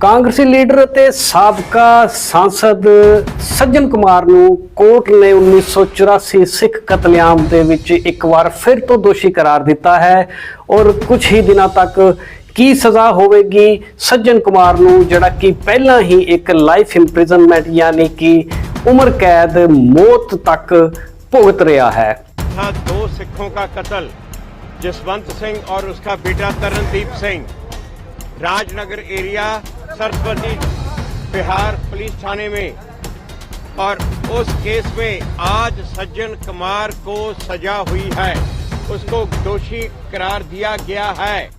ਕਾਂਗਰਸੀ ਲੀਡਰ ਅਤੇ ਸਾਬਕਾ ਸਾਂਸਦ ਸੱਜਣ ਕੁਮਾਰ ਨੂੰ ਕੋਰਟ ਨੇ 1984 ਸਿੱਖ ਕਤਲੇਆਮ ਦੇ ਵਿੱਚ ਇੱਕ ਵਾਰ ਫਿਰ ਤੋਂ ਦੋਸ਼ੀ ਕਰਾਰ ਦਿੱਤਾ ਹੈ ਔਰ ਕੁਝ ਹੀ ਦਿਨਾਂ ਤੱਕ ਕੀ ਸਜ਼ਾ ਹੋਵੇਗੀ ਸੱਜਣ ਕੁਮਾਰ ਨੂੰ ਜਿਹੜਾ ਕਿ ਪਹਿਲਾਂ ਹੀ ਇੱਕ ਲਾਈਫ ਇੰਪ੍ਰਿਜ਼ਨਮੈਂਟ ਯਾਨੀ ਕਿ ਉਮਰ ਕੈਦ ਮੌਤ ਤੱਕ ਭੁਗਤ ਰਿਹਾ ਹੈ था दो सिखों का कत्ल जसवंत सिंह और उसका बेटा तरनदीप सिंह राजनगर एरिया सरस्वती बिहार पुलिस थाने में। और उस केस में आज सज्जन कुमार को सजा हुई है। उसको दोषी करार दिया गया है।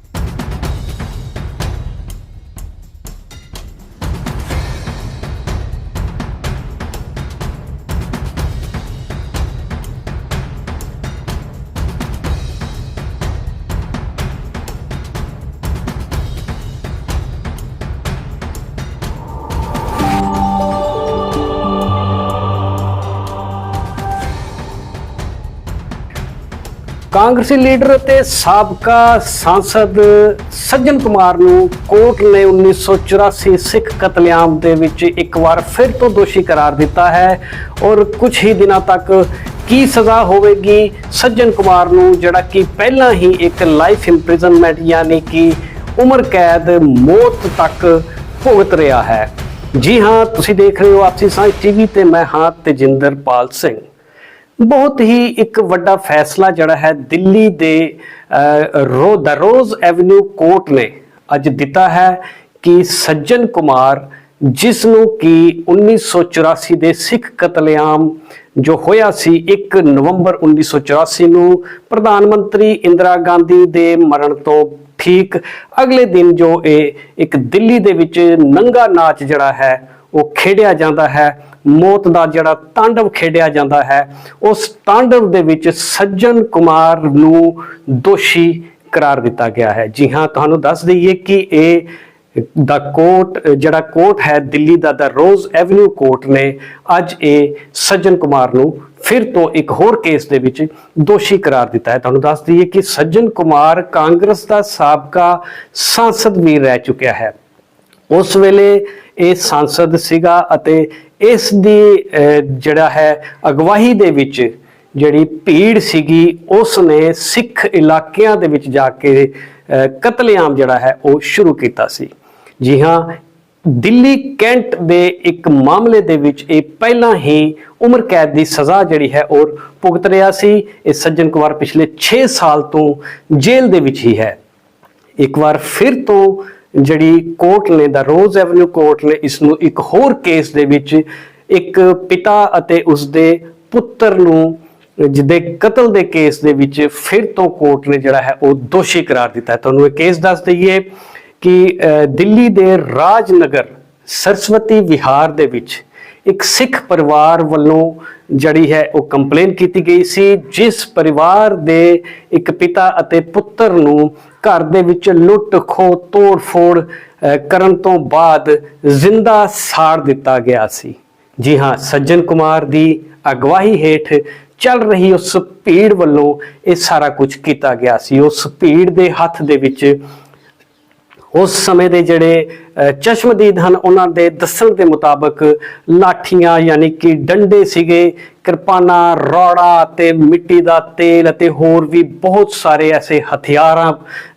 ਕਾਂਗਰਸੀ ਲੀਡਰ ਅਤੇ ਸਾਬਕਾ ਸਾਂਸਦ ਸੱਜਣ ਕੁਮਾਰ ਨੂੰ ਕੋਰਟ ਨੇ 1984 ਸਿੱਖ ਕਤਲੇਆਮ ਦੇ ਵਿੱਚ ਇੱਕ ਵਾਰ ਫਿਰ ਤੋਂ ਦੋਸ਼ੀ ਕਰਾਰ ਦਿੱਤਾ ਹੈ। ਔਰ ਕੁਝ ਹੀ ਦਿਨਾਂ ਤੱਕ ਕੀ ਸਜ਼ਾ ਹੋਵੇਗੀ? ਸੱਜਣ ਕੁਮਾਰ ਨੂੰ ਜਿਹੜਾ ਕਿ ਪਹਿਲਾਂ ਹੀ ਇੱਕ ਲਾਈਫ ਇੰਪ੍ਰਿਜ਼ਨਮੈਂਟ ਯਾਨੀ ਕਿ ਉਮਰ ਕੈਦ ਮੌਤ ਤੱਕ ਭੁਗਤ ਰਿਹਾ ਹੈ। ਜੀ ਹਾਂ, ਤੁਸੀਂ ਦੇਖ ਰਹੇ ਹੋ ਆਪਸੀ ਸਾਂਝ ਟੀਵੀ ਤੇ ਮੈਂ ਹਾਂ ਤੇਜਿੰਦਰਪਾਲ ਸਿੰਘ। ਬਹੁਤ ਹੀ ਇੱਕ ਵੱਡਾ ਫੈਸਲਾ ਜਿਹੜਾ ਹੈ ਦਿੱਲੀ ਦੇ ਰੋ ਦਾ ਰੋਜ਼ ਐਵਨਿਊ ਕੋਰਟ ਨੇ ਅੱਜ ਦਿੱਤਾ ਹੈ ਕਿ ਸੱਜਣ ਕੁਮਾਰ, ਜਿਸ ਨੂੰ ਕਿ 1984 ਦੇ ਸਿੱਖ ਕਤਲੇਆਮ ਜੋ ਹੋਇਆ ਸੀ 1 ਨਵੰਬਰ 1984 ਨੂੰ ਪ੍ਰਧਾਨ ਮੰਤਰੀ ਇੰਦਰਾ ਗਾਂਧੀ ਦੇ ਮਰਨ ਤੋਂ ਠੀਕ ਅਗਲੇ ਦਿਨ ਜੋ ਇਹ ਇੱਕ ਦਿੱਲੀ ਦੇ ਵਿੱਚ ਨੰਗਾ ਨਾਚ ਜਿਹੜਾ ਹੈ ਉਹ ਖੇਡਿਆ ਜਾਂਦਾ ਹੈ। ਮੌਤ ਦਾ ਜਿਹੜਾ ਤਾਂਡਵ ਖੇਡਿਆ ਜਾਂਦਾ ਹੈ, ਉਸ ਤਾਂਡਵ ਦੇ ਵਿੱਚ ਸੱਜਣ ਕੁਮਾਰ ਨੂੰ ਦੋਸ਼ੀ ਕਰਾਰ ਦਿੱਤਾ ਗਿਆ ਹੈ। ਜੀ ਹਾਂ, ਤੁਹਾਨੂੰ ਦੱਸ ਦਈਏ ਕਿ ਇਹ ਦਾ ਕੋਰਟ, ਜਿਹੜਾ ਕੋਰਟ ਹੈ ਦਿੱਲੀ ਦਾ ਦਾ ਰੋਜ਼ ਐਵਨਿਊ ਕੋਰਟ ਨੇ ਅੱਜ ਇਹ ਸੱਜਣ ਕੁਮਾਰ ਨੂੰ ਫਿਰ ਤੋਂ ਇੱਕ ਹੋਰ ਕੇਸ ਦੇ ਵਿੱਚ ਦੋਸ਼ੀ ਕਰਾਰ ਦਿੱਤਾ ਹੈ। ਤੁਹਾਨੂੰ ਦੱਸ ਦਈਏ ਕਿ ਸੱਜਣ ਕੁਮਾਰ ਕਾਂਗਰਸ ਦਾ ਸਾਬਕਾ ਸੰਸਦ ਵੀ ਰਹਿ ਚੁੱਕਿਆ ਹੈ। ਉਸ ਵੇਲੇ ਇਹ ਸੰਸਦ ਸੀਗਾ ਅਤੇ ਇਸ ਦੀ ਅਹ, ਜਿਹੜਾ ਹੈ ਅਗਵਾਈ ਦੇ ਵਿੱਚ ਜਿਹੜੀ ਭੀੜ ਸੀਗੀ ਉਸ ਨੇ ਸਿੱਖ ਇਲਾਕਿਆਂ ਦੇ ਵਿੱਚ ਜਾ ਕੇ ਕਤਲੇਆਮ ਜਿਹੜਾ ਹੈ ਉਹ ਸ਼ੁਰੂ ਕੀਤਾ ਸੀ। ਜੀ ਹਾਂ ਦਿੱਲੀ ਕੈਂਟ ਦੇ ਇੱਕ ਮਾਮਲੇ ਦੇ ਵਿੱਚ ਇਹ ਪਹਿਲਾਂ ਹੀ ਉਮਰ ਕੈਦ ਦੀ ਸਜ਼ਾ ਜਿਹੜੀ ਹੈ ਉਹ ਭੁਗਤ ਰਿਹਾ ਸੀ। ਇਹ ਸੱਜਣ ਕੁਮਾਰ ਪਿਛਲੇ 6 ਸਾਲ ਤੋਂ ਜੇਲ੍ਹ ਦੇ ਵਿੱਚ ਹੀ ਹੈ। ਇੱਕ ਵਾਰ ਫਿਰ ਤੋਂ ਜਿਹੜੀ ਕੋਰਟ ਨੇ ਦਾ ਰੋਜ਼ ਐਵਨਿਊ ਕੋਰਟ ਨੇ ਇਸ ਨੂੰ ਇੱਕ ਹੋਰ ਕੇਸ ਦੇ ਵਿੱਚ ਇੱਕ ਪਿਤਾ ਅਤੇ ਉਸ ਦੇ ਪੁੱਤਰ ਨੂੰ ਜਿਹਦੇ ਕਤਲ ਦੇ ਕੇਸ ਦੇ ਵਿੱਚ ਫਿਰ ਤੋਂ ਕੋਰਟ ਨੇ ਜਿਹੜਾ ਹੈ ਉਹ ਦੋਸ਼ੀ ਕਰਾਰ ਦਿੱਤਾ ਹੈ। ਤੁਹਾਨੂੰ ਇਹ ਕੇਸ ਦੱਸ ਦਈਏ ਕਿ ਦਿੱਲੀ ਦੇ ਰਾਜਨਗਰ, ਸਰਸਵਤੀ ਵਿਹਾਰ ਦੇ ਵਿੱਚ ਇੱਕ ਸਿੱਖ ਪਰਿਵਾਰ ਵੱਲੋਂ ਜਿਹੜੀ ਹੈ ਉਹ ਕੰਪਲੇਨ ਕੀਤੀ ਗਈ ਸੀ, ਜਿਸ ਪਰਿਵਾਰ ਦੇ ਇੱਕ ਪਿਤਾ ਅਤੇ ਪੁੱਤਰ ਨੂੰ ਘਰ ਦੇ ਵਿੱਚ ਲੁੱਟ ਖੋ ਤੋੜ ਫੋੜ ਅਹ, ਕਰਨ ਤੋਂ ਬਾਅਦ ਜ਼ਿੰਦਾ ਸਾੜ ਦਿੱਤਾ ਗਿਆ ਸੀ। ਜੀ ਹਾਂ ਸੱਜਣ ਕੁਮਾਰ ਦੀ ਅਗਵਾਈ ਹੇਠ ਚੱਲ ਰਹੀ ਉਸ ਭੀੜ ਵੱਲੋਂ ਇਹ ਸਾਰਾ ਕੁਝ ਕੀਤਾ ਗਿਆ ਸੀ। ਉਸ ਭੀੜ ਦੇ ਹੱਥ ਦੇ ਵਿੱਚ ਉਸ ਸਮੇਂ ਦੇ ਜਿਹੜੇ ਚਸ਼ਮਦੀਦ ਹਨ, ਉਹਨਾਂ ਦੇ ਦੱਸਣ ਦੇ ਮੁਤਾਬਕ ਲਾਠੀਆਂ ਯਾਨੀ ਕਿ ਡੰਡੇ ਸੀਗੇ, ਕਿਰਪਾਨਾਂ, ਰੌੜਾ ਤੇ ਮਿੱਟੀ ਦਾ ਤੇਲ ਅਤੇ ਹੋਰ ਵੀ ਬਹੁਤ ਸਾਰੇ ਐਸੇ ਹਥਿਆਰਾਂ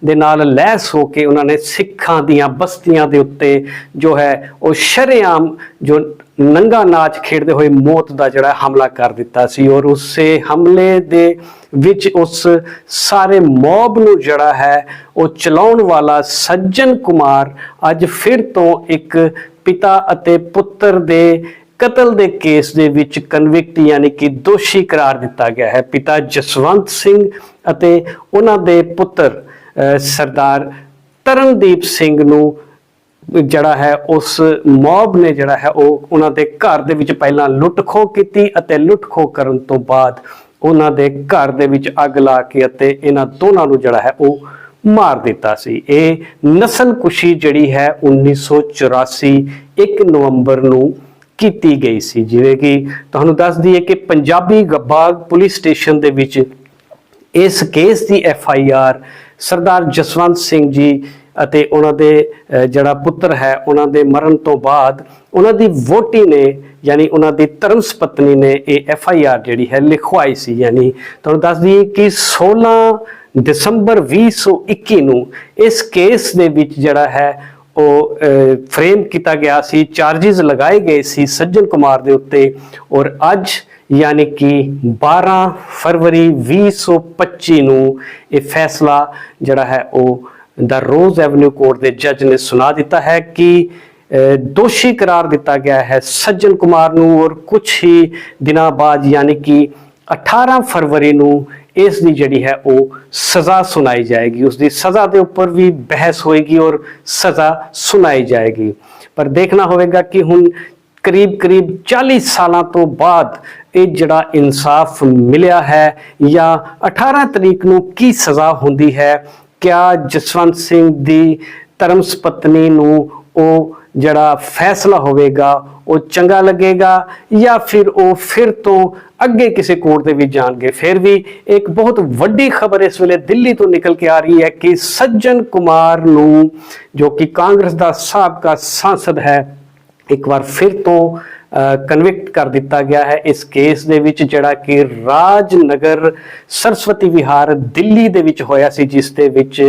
ਦੇ ਨਾਲ ਲੈਸ ਹੋ ਕੇ ਉਹਨਾਂ ਨੇ ਸਿੱਖਾਂ ਦੀਆਂ ਬਸਤੀਆਂ ਦੇ ਉੱਤੇ ਜੋ ਹੈ, ਉਹ ਸ਼ਰੇਆਮ ਜੋ ਨੰਗਾ ਨਾਚ ਖੇਡਦੇ ਹੋਏ ਮੌਤ ਦਾ ਜਿਹੜਾ ਹਮਲਾ ਕਰ ਦਿੱਤਾ ਸੀ ਔਰ ਉਸੇ ਹਮਲੇ ਦੇ ਵਿੱਚ ਉਸ ਸਾਰੇ ਮੌਬ ਨੂੰ ਜਿਹੜਾ ਹੈ ਉਹ ਚਲਾਉਣ ਵਾਲਾ ਸੱਜਣ ਕੁਮਾਰ ਅੱਜ ਫਿਰ ਤੋਂ ਇੱਕ ਪਿਤਾ ਅਤੇ ਪੁੱਤਰ ਦੇ ਕਤਲ ਦੇ ਕੇਸ ਦੇ ਵਿੱਚ ਕਨਵਿਕਟ ਯਾਨੀ ਕਿ ਦੋਸ਼ੀ ਕਰਾਰ ਦਿੱਤਾ ਗਿਆ ਹੈ। ਪਿਤਾ ਜਸਵੰਤ ਸਿੰਘ ਅਤੇ ਉਹਨਾਂ ਦੇ ਪੁੱਤਰ ਅਹ, ਸਰਦਾਰ ਤਰਨਦੀਪ ਸਿੰਘ ਨੂੰ ਜਿਹੜਾ ਹੈ, ਉਸ ਮੌਬ ਨੇ ਜਿਹੜਾ ਹੈ, ਉਹ ਉਹਨਾਂ ਦੇ ਘਰ ਦੇ ਵਿੱਚ ਪਹਿਲਾਂ ਲੁੱਟ ਖੋਹ ਕੀਤੀ ਅਤੇ ਲੁੱਟ ਖੋਹ ਕਰਨ ਤੋਂ ਬਾਅਦ ਉਹਨਾਂ ਦੇ ਘਰ ਦੇ ਵਿੱਚ ਅੱਗ ਲਾ ਕੇ ਅਤੇ ਇਹਨਾਂ ਦੋਨਾਂ ਨੂੰ ਜਿਹੜਾ ਹੈ, ਉਹ ਮਾਰ ਦਿੱਤਾ ਸੀ। ਇਹ ਨਸਲ ਕੁਸ਼ੀ ਜਿਹੜੀ ਹੈ 1984 1 ਨਵੰਬਰ ਨੂੰ ਕੀਤੀ ਗਈ ਸੀ। ਜਿਵੇਂ ਕਿ ਤੁਹਾਨੂੰ ਦੱਸ ਦਈਏ ਕਿ ਪੰਜਾਬੀ ਗੱਬਾਗ ਪੁਲਿਸ ਸਟੇਸ਼ਨ ਦੇ ਵਿੱਚ ਇਸ case the F I R Sardar Jaswant Singh ji ਅਤੇ ਉਹਨਾਂ ਦੇ ਜਿਹੜਾ ਪੁੱਤਰ ਹੈ, ਉਹਨਾਂ ਦੇ ਮਰਨ ਤੋਂ ਬਾਅਦ ਉਹਨਾਂ ਦੀ ਵੋਟੀ ਨੇ, ਯਾਨੀ ਉਹਨਾਂ ਦੀ ਧਰਮਸ ਪਤਨੀ ਨੇ ਇਹ ਐਫ ਆਈ ਆਰ ਜਿਹੜੀ ਹੈ ਲਿਖਵਾਈ ਸੀ, ਯਾਨੀ ਤੁਹਾਨੂੰ ਦੱਸ ਦਈਏ ਕਿ 16 ਦਸੰਬਰ 2021 ਨੂੰ ਇਸ ਕੇਸ ਦੇ ਵਿੱਚ ਜਿਹੜਾ ਹੈ ਉਹ ਫਰੇਮ ਕੀਤਾ ਗਿਆ ਸੀ ਚਾਰजेस ਲਗਾਏ ਗਏ ਸੀ ਸੱਜਣ ਕੁਮਾਰ ਦੇ ਉੱਤੇ ਔਰ ਅੱਜ ਯਾਨੀ ਕਿ 12 ਫਰਵਰੀ 2025 ਨੂੰ ਇਹ ਫੈਸਲਾ ਜਿਹੜਾ ਹੈ ਉਹ ਦਾ ਰੋਜ਼ ਐਵਨਿਊ ਕੋਰਟ ਦੇ ਜੱਜ ਨੇ ਸੁਣਾ ਦਿੱਤਾ ਹੈ ਕਿ ਦੋਸ਼ੀ ਕਰਾਰ ਦਿੱਤਾ ਗਿਆ ਹੈ ਸੱਜਣ ਕੁਮਾਰ ਨੂੰ ਔਰ ਕੁਝ ਹੀ ਦਿਨਾਂ ਬਾਅਦ ਯਾਨੀ ਕਿ 18 ਫਰਵਰੀ ਨੂੰ ਇਸ ਦੀ ਜਿਹੜੀ ਹੈ ਉਹ ਸਜ਼ਾ ਸੁਣਾਈ ਜਾਏਗੀ। ਉਸ ਦੀ ਸਜ਼ਾ ਦੇ ਉੱਪਰ ਵੀ ਬਹਿਸ ਹੋਏਗੀ ਔਰ ਸਜ਼ਾ ਸੁਣਾਈ ਜਾਏਗੀ। ਪਰ ਦੇਖਣਾ ਹੋਵੇਗਾ ਕਿ ਹੁਣ ਕਰੀਬ ਕਰੀਬ 40 ਸਾਲਾਂ ਤੋਂ ਬਾਅਦ ਇਹ ਜਿਹੜਾ ਇਨਸਾਫ ਮਿਲਿਆ ਹੈ ਜਾਂ 18 ਤਰੀਕ ਨੂੰ ਕੀ ਸਜ਼ਾ ਹੁੰਦੀ ਹੈ ਕਿਆ ਜਸਵੰਤ ਸਿੰਘ ਦੀ ਧਰਮਸ ਪਤਨੀ ਨੂੰ ਉਹ ਜਿਹੜਾ ਫੈਸਲਾ ਹੋਵੇਗਾ, ਉਹ ਚੰਗਾ ਲੱਗੇਗਾ ਜਾਂ ਫਿਰ ਉਹ ਫਿਰ ਤੋਂ ਅੱਗੇ ਕਿਸੇ ਕੋਰਟ ਦੇ ਵਿੱਚ ਜਾਣਗੇ? ਫਿਰ ਵੀ ਇੱਕ ਬਹੁਤ ਵੱਡੀ ਖਬਰ ਇਸ ਵੇਲੇ ਦਿੱਲੀ ਤੋਂ ਨਿਕਲ ਕੇ ਆ ਰਹੀ ਹੈ ਕਿ ਸੱਜਣ ਕੁਮਾਰ ਨੂੰ ਜੋ ਕਿ ਕਾਂਗਰਸ ਦਾ ਸਾਬਕਾ ਸਾਂਸਦ ਹੈ, ਇੱਕ ਵਾਰ ਫਿਰ ਤੋਂ ਕਨਵਿਕਟ ਕਰ ਦਿੱਤਾ ਗਿਆ ਹੈ ਇਸ ਕੇਸ ਦੇ ਵਿੱਚ, ਜਿਹੜਾ ਕਿ ਰਾਜਨਗਰ ਸਰਸਵਤੀ ਵਿਹਾਰ ਦਿੱਲੀ ਦੇ ਵਿੱਚ ਹੋਇਆ ਸੀ, ਜਿਸ ਦੇ ਵਿੱਚ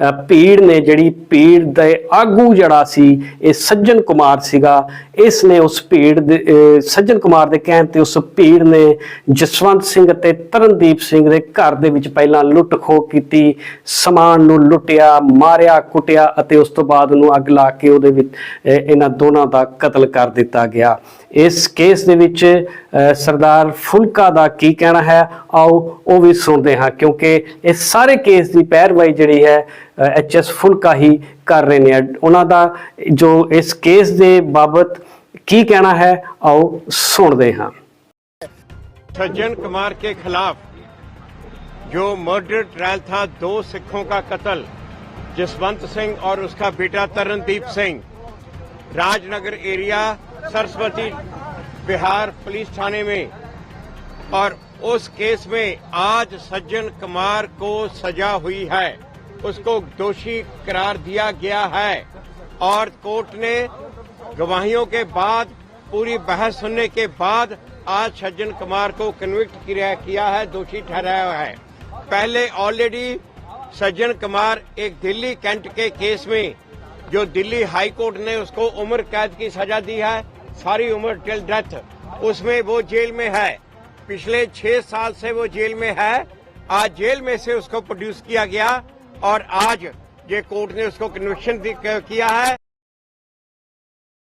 ਅ, ਭੀੜ ਨੇ ਜਿਹੜੀ ਭੀੜ ਦੇ ਆਗੂ ਜਿਹੜਾ ਸੀ ਇਹ ਸੱਜਣ ਕੁਮਾਰ ਸੀਗਾ। ਇਸ ਨੇ ਉਸ ਭੀੜ ਦੇ ਅ, ਸੱਜਣ ਕੁਮਾਰ ਦੇ ਕਹਿਣ ਤੇ ਉਸ ਭੀੜ ਨੇ ਜਸਵੰਤ ਸਿੰਘ ਅਤੇ ਤਰਨਦੀਪ ਸਿੰਘ ਦੇ ਘਰ ਦੇ ਵਿੱਚ ਪਹਿਲਾਂ ਲੁੱਟ ਖੋ ਕੀਤੀ ਸਮਾਨ ਨੂੰ ਲੁੱਟਿਆ ਮਾਰਿਆ ਕੁੱਟਿਆ ਅਤੇ ਉਸ ਤੋਂ ਬਾਅਦ ਉਹਨੂੰ ਅੱਗ ਲਾ ਕੇ ਉਹਦੇ ਵਿੱਚ ਇਹਨਾਂ ਦੋਨਾਂ ਦਾ ਕਤਲ ਕਰ ਦਿੱਤਾ ਗਿਆ। ਇਸ ਕੇਸ ਦੇ ਵਿੱਚ ਅ, ਸਰਦਾਰ ਫੁਲਕਾ ਦਾ ਕੀ ਕਹਿਣਾ ਹੈ ਆਓ ਉਹ ਵੀ ਸੁਣਦੇ ਹਾਂ ਕਿਉਂਕਿ ਇਹ ਸਾਰੇ ਕੇਸ ਦੀ ਪੈਰਵਾਈ ਜਿਹੜੀ ਹੈ ਐਚ ਐਸ ਫੁਲਕਾ ਹੀ ਕਰ ਰਹੇ ਨੇ ਉਹਨਾਂ ਦਾ ਜੋ ਇਸ ਕੇਸ ਦੇ ਬਾਬਤ ਕੀ ਕਹਿਣਾ ਹੈ ਆਓ ਸੁਣਦੇ ਹਾਂ सज्जन कुमार के खिलाफ जो मर्डर ट्रायल था दो सिखों का कत्ल जसवंत सिंह और उसका बेटा तरनदीप सिंह राजनगर एरिया सरस्वती बिहार पुलिस थाने में और उस केस में आज सज्जन कुमार को सजा हुई है उसको दोषी करार दिया गया है और कोर्ट ने गवाहियों के बाद, पूरी बहस सुनने के बाद, आज सज्जन कुमार को कन्विक्ट किया है, दोषी ठहराया है। पहले ऑलरेडी सज्जन कुमार एक दिल्ली कैंट के केस में, जो दिल्ली हाई कोर्ट ने उसको उम्र कैद की सजा दी है, सारी उम्र टिल डेथ उसमें वो जेल में है। पिछले छह साल से वो जेल में है। आज जेल में से उसको प्रोड्यूस किया गया। और आज ये कोर्ट ने उसको कन्विक्शन किया है